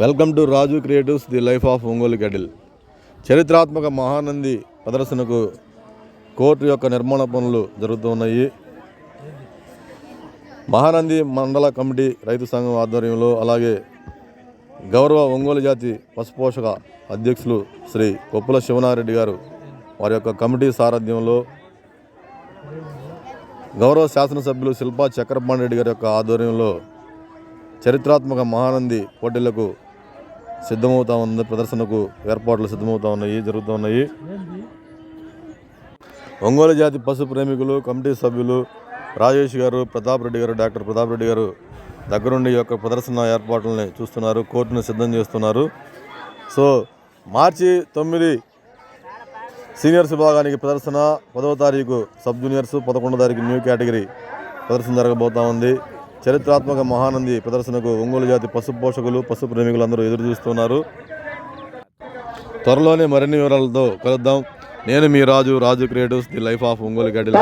Welcome to Raju Creatives the life of Ongole గడిల్ చరిత్రాత్మక మహానంది ప్రదర్శనకు court యొక్క నిర్మాణ పనులు జరుగుతూ ఉన్నాయి. మహానంది మండల కమిటీ రైతు సంఘం ఆధ్వర్యంలో అలాగే గౌరవ ఒంగోలు జాతి పశుపోషక అధ్యక్షులు శ్రీ కొప్పుల శివనారెడ్డి గారు వారి యొక్క కమిటీ సారథ్యంలో గౌరవ శాసనసభ్యులు శిల్పా చక్రపాణి రెడ్డి గారి యొక్క ఆధ్వర్యంలో చరిత్రాత్మక మహానంది పోటీలకు సిద్ధమవుతా ఉంది. ప్రదర్శనకు ఏర్పాట్లు సిద్ధమవుతా ఉన్నాయి జరుగుతూ ఉన్నాయి. ఒంగోలు జాతి పశు ప్రేమికులు కమిటీ సభ్యులు రాజేష్ గారు ప్రతాప్ రెడ్డి గారు డాక్టర్ ప్రతాప్ రెడ్డి గారు దగ్గరుండి యొక్క ప్రదర్శన ఏర్పాట్లని చూస్తున్నారు. కోర్టును సిద్ధం చేస్తున్నారు. సో మార్చి తొమ్మిది సీనియర్స్ విభాగానికి ప్రదర్శన పదవ తారీఖు సబ్ జూనియర్స్ పదకొండవ తారీఖు న్యూ కేటగిరీ ప్రదర్శన జరగబోతా ఉంది. చరిత్రాత్మక మహానంది ప్రదర్శనకు ఒంగోలు జాతి పశు పోషకులు పశు ప్రేమికులు అందరూ ఎదురు చూస్తున్నారు. త్వరలోనే మరిన్ని వివరాలతో కలుద్దాం. నేను మీ Raju Raju Creatives the life of Ongole గడ్డి